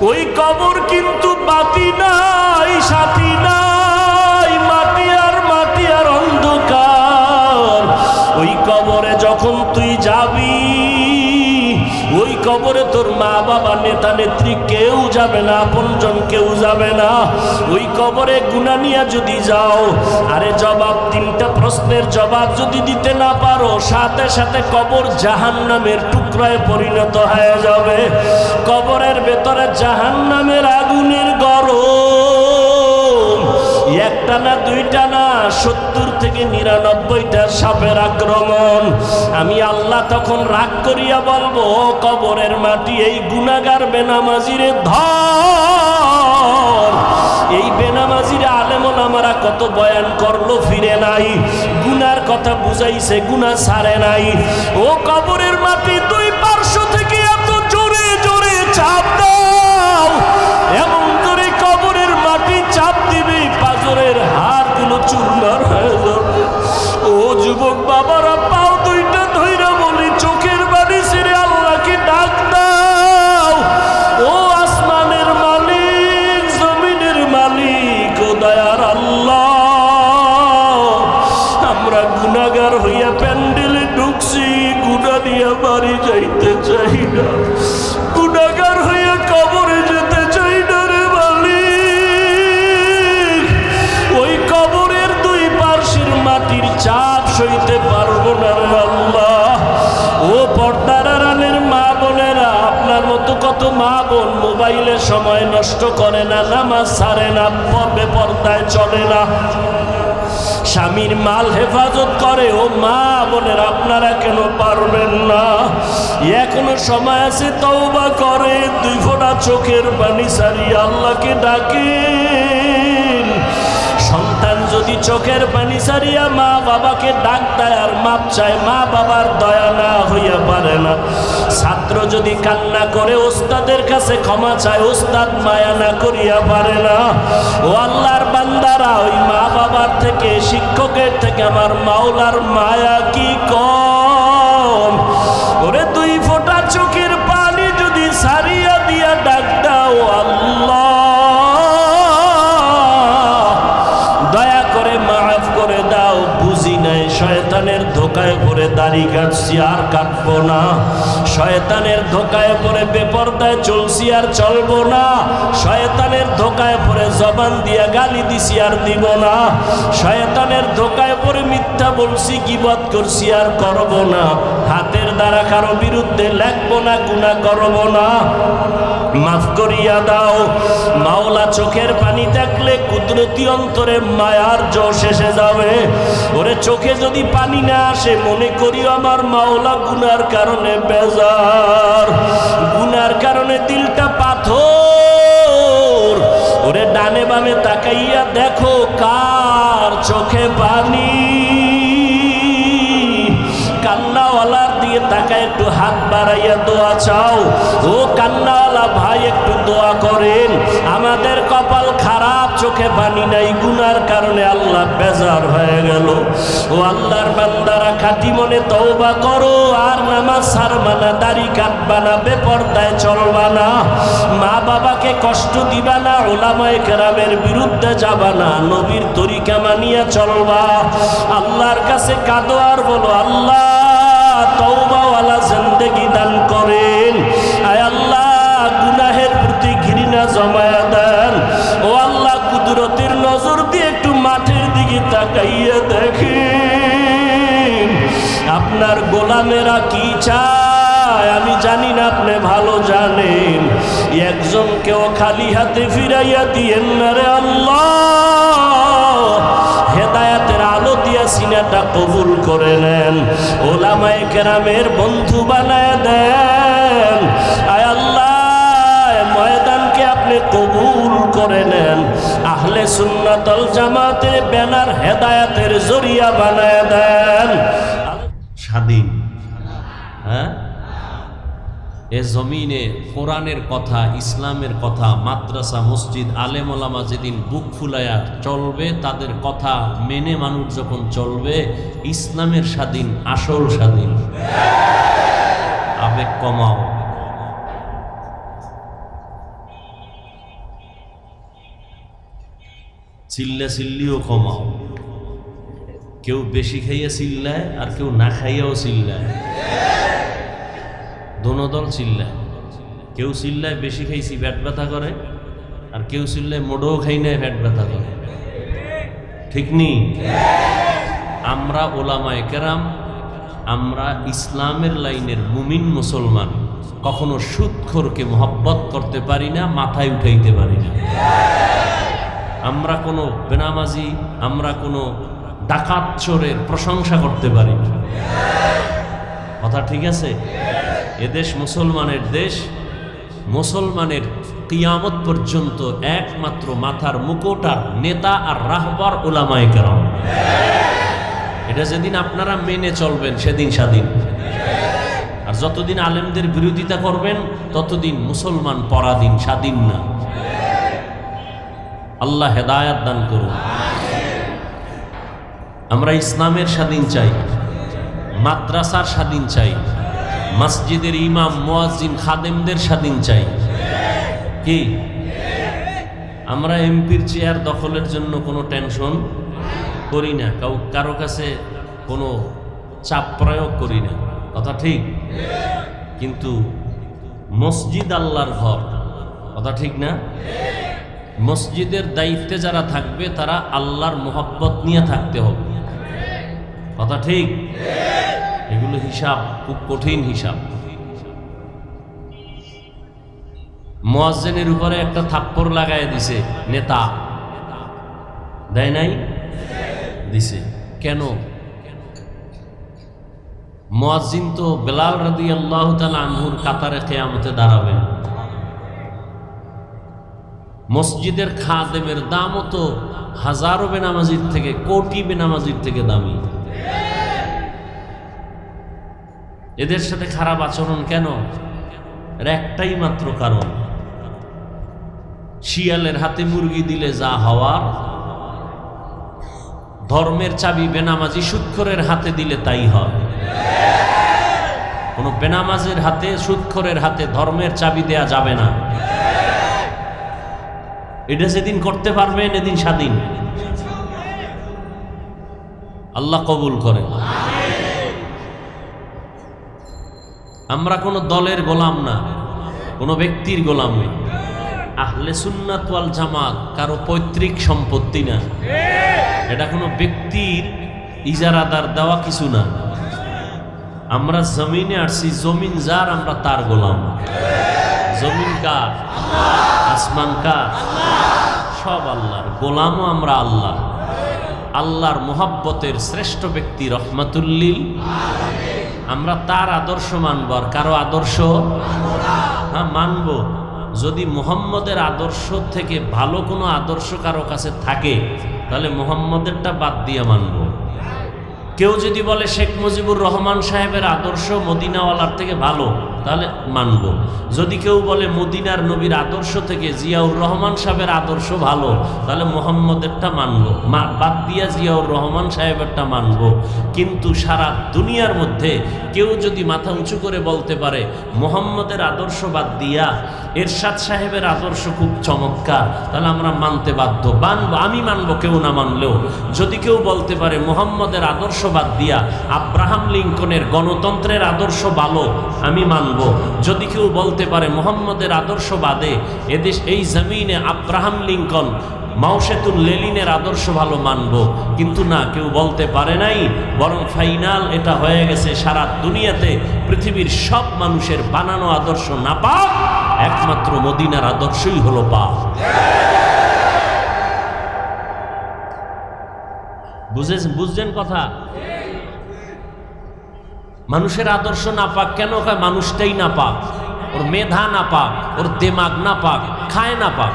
ওই কবর কিন্তু বাতি নাই, সাথী নাই, মাটি আর মাটি আর অন্ধকার। ওই কবরে যখন তুই যাবি, ওই কবরে তোর মা বাবা, নেতা নেত্রী কেউ যাবে না আপনজন কেউ যাবে না। ওই কবরে গুনা নিয়ে যদি যাও, আরে জবাব, তিনটা প্রশ্নের জবাব যদি দিতে না পারো, সাথে সাথে কবর জাহান নামের টুকরায় পরিণত হয়ে যাবে। কবরের ভেতরে জাহান নামের আগুনের গরম। একটা না দুইটা না, সত্তর থেকে নিরানব্বইটা সাপের আক্রমণ। আমি আল্লাহ তখন রাগ করিয়া বলব কবরের মাটি, এই গুনাগার বেনামাজিরে ধর এই বেনামাজিরে আলেমন আমারা কত বয়ান করল, ফিরে নাই। গুনার কথা বুঝাইছে গুনা সারে নাই। ও কবরের মাটি দুই পার্শ্ব থেকে ছাড়ে না, পর্বে পর্দায় চলে না। স্বামীর মাল হেফাজত করে, ও মা বোনের আপনারা কেন পারবেন না? এখনও সময় আছে, তওবা করে, দুই ফোটা চোখের পানি সারি আল্লাহকে সন্তান যদি চোখের পানি সারিয়া মা বাবাকে ডাক দেয় আর মাপ চায়, মা বাবার দয়া না হইয়া পারে না। ছাত্র যদি কান্না করে, ওস্তাদের কাছে ক্ষমা চায়, ওস্তাদ মায়া না করিয়া পারে না। ও আল্লাহর বান্দারা, ওই মা বাবার থেকে, শিক্ষকের থেকে, আমার মাওলার মায়া দাড়ি কাটছি, আর কাটবো না। শয়তানের ধোকায় পরে বেপরদায় চলছি, আর চলবো না। শয়তানের ধোকায় পরে জবান দিয়া গালি দিছি, আর দিব না। শয়তানের ধোকায় পরে মিথ্যা বলছি, গিবত করছি, আর করব না। হাতের দ্বারা কারও বিরুদ্ধে লেখবো না গুণা করব না। মাফ করিয়া দাও। মাওলা চোখের পানি দেখলে কুদরতি অন্তরে মায়ার জোশ এসে যাবে। ওরে চোখে যদি পানি না আসে, মনে করি আমার মাওলা গুনার কারণে বেজার। গুনার কারণে দিলটা পাথর। ওরে ডানে বামে তাকাইয়া দেখো কার চোখে পানি। হাত বাড়াইয়া দোয়া চাও। ও কান্নাওয়ালা ভাই, একটু দোয়া করেন। আমাদের কপাল খারাপ, চোখে পানি নাই, গুনার কারণে আল্লাহ বেজার হয়ে গেল। ও আল্লাহর বান্দারা, খাটি মনে তওবা করো, আর নামাজ ছাড়বা না, দাড়ি কাটবা না, বেপর্দায় চলবা না। মা বাবাকে কষ্ট দিবা না, ওলামায়ে কেরামের বিরুদ্ধে যাবা না, নবীর তরিকা মানিয়া চলবা। আল্লাহর কাছে কাঁদো আর বলো, আল্লাহ তওবাওয়ালা চায় আমি জানি না আপনি ভালো জানেন। একজনকেও খালি হাতে ফিরাইয়া দিয়েন না রে আল্লাহ। হেদায়াতের আলো দিয়া সিনাটা কবুল করে নেন। ওলামায়ে কেরামের বন্ধু বানায় দেন। আয় আল্লাহ, ময়দানকে আপনি কবুল করে নেন। আহলে সুন্নাতল জামাতের ব্যানার হেদায়াতের জরিয়া বানায় দেন। স্বাধীন। এ জমিনে কোরআনের কথা, ইসলামের কথা, মাদ্রাসা, মসজিদ আলেমলামা যেদিন বুক ফুলায়া চলবে, তাদের কথা মেনে মানুষ যখন চলবে, ইসলামের স্বাধীন, আসল স্বাধীন। আবেগ কমাও। চিল্লা চিল্লিও কমাও। কেউ বেশি খাইয়া চিল্লায় আর কেউ না খাইয়াও চিল্লায়। দোনো দল চিল্লায়। কেউ চিল্লায় বেশি খাইছি, পেট ব্যথা করে, আর কেউ চিল্লায় মোডও খাই নাই, পেট ব্যথা করে। ঠিক নেই আমরা ওলামায় কেরাম, আমরা ইসলামের লাইনের মুমিন মুসলমান, কখনো সুৎখোরকে মহব্বত করতে পারি না, মাথায় উঠাইতে পারি না। আমরা কোনো বেনামাজি, আমরা কোনো ডাকাত চোরের প্রশংসা করতে পারি না। কথা ঠিক আছে? এদেশ মুসলমানের দেশ, মুসলমানের কিয়ামত পর্যন্ত একমাত্র মাথার মুকুটার নেতা আর রাহবার ওলামায় কেরাম। এটা যেদিন আপনারা মেনে চলবেন, সেদিন স্বাধীন। আর যতদিন আলেমদের বিরোধিতা করবেন, ততদিন মুসলমান পরাধীন, স্বাধীন না। আল্লাহ হেদায়াত দান করুন। আমরা ইসলামের স্বাধীন চাই, মাদ্রাসার স্বাধীন চাই। মসজিদের ইমাম, মুয়াজ্জিন, খাদেমদের স্বাধীন চাই। কি? আমরা এমপির চেয়ার দখলের জন্য কোনো টেনশন করি না। কাউ কারও কাছে কোনো চাপ প্রয়োগ করি না। কথা ঠিক? কিন্তু মসজিদ আল্লাহর ঘর। কথা ঠিক না? মসজিদের দায়িত্বে যারা থাকবে, তারা আল্লাহর মোহাব্বত নিয়ে থাকতে হবে। কথা ঠিক? এগুলো হিসাব, খুব কঠিন হিসাব। মোয়াজ্জেনের উপরে একটা থাপ্পড় লাগাই দিছে নেতা। দেয় নাই? দিছে। কেন? মোয়াজ্জিন তো বেলাল রাদি আল্লাহ আনহুর কাতারে কেয়ামতে দাঁড়াবেন। মসজিদের খাদেমের দামও তো হাজারো বেনামাজির থেকে, কোটি বেনামাজির থেকে দামি। এদের সাথে খারাপ আচরণ কেন? এর একটাই মাত্র কারণ, শিয়ালের হাতে মুরগি দিলে যা হওয়ার, ধর্মের চাবি বেনামাজি সুৎখরের হাতে দিলে তাই হয়। কোনো বেনামাজের হাতে, সুৎখরের হাতে ধর্মের চাবি দেয়া যাবে না। এটা যেদিন করতে পারবেন, এদিন স্বাধীন। আল্লাহ কবুল করে আমরা কোনো দলের গোলাম না, কোনো ব্যক্তির গোলাম নেই। আহলে সুন্নাত ওয়াল জামাত কারও পৈতৃক সম্পত্তি না। এটা কোনো ব্যক্তির ইজারাদার দেওয়া কিছু না। আমরা জমিনে আসছি জমিন যার, আমরা তার গোলাম। জমিন কার? আসমান কার? সব আল্লাহর, গোলামও আমরা আল্লাহ আল্লাহর মোহাব্বতের শ্রেষ্ঠ ব্যক্তি রহমাতুল্লিল। আমরা তার আদর্শ মানব আর কারও আদর্শ? হ্যাঁ মানব। যদি মোহাম্মদের আদর্শ থেকে ভালো কোনো আদর্শ কারও কাছে থাকে, তাহলে মোহাম্মদেরটা বাদ দিয়ে মানব। কেউ যদি বলে শেখ মুজিবুর রহমান সাহেবের আদর্শ মদিনাওয়ালার থেকে ভালো তাহলে মানব। যদি কেউ বলে মদিনার নবীর আদর্শ থেকে জিয়াউর রহমান সাহেবের আদর্শ ভালো, তাহলে মোহাম্মদেরটা মানব। বাদ দিয়া জিয়াউর রহমান সাহেবেরটা মানব। কিন্তু সারা দুনিয়ার মধ্যে কেউ যদি মাথা উঁচু করে বলতে পারে, মোহাম্মদের আদর্শ বাদ দিয়া এরশাদ সাহেবের আদর্শ খুব চমৎকার তাহলে আমরা মানতে বাধ্য। মানবো, আমি মানব, কেউ না মানলেও। যদি কেউ বলতে পারে, মোহাম্মদের আদর্শ বাদ দিয়া আব্রাহাম লিঙ্কনের গণতন্ত্রের আদর্শ ভালো আমি মানব। যদি কেউ বলতে পারে মোহাম্মদের আদর্শ বাদে এদেশ এই জমিনে আব্রাহাম লিঙ্কন মাউসেতুল লেলিনের আদর্শ ভালো মানব, কিন্তু না, কেউ বলতে পারে নাই, বরং ফাইনাল এটা হয়ে গেছে সারা দুনিয়াতে পৃথিবীর সব মানুষের বানানো আদর্শ না পাক একমাত্র মদিনার আদর্শই হলো পাপ বুঝেছেন বুঝছেন কথা? মানুষের আদর্শ না পাক, কেন হয়? মানুষটাই না পাক। ওর মেধা না পাক, ওর দেমাগ না পাক, খায় না পাক।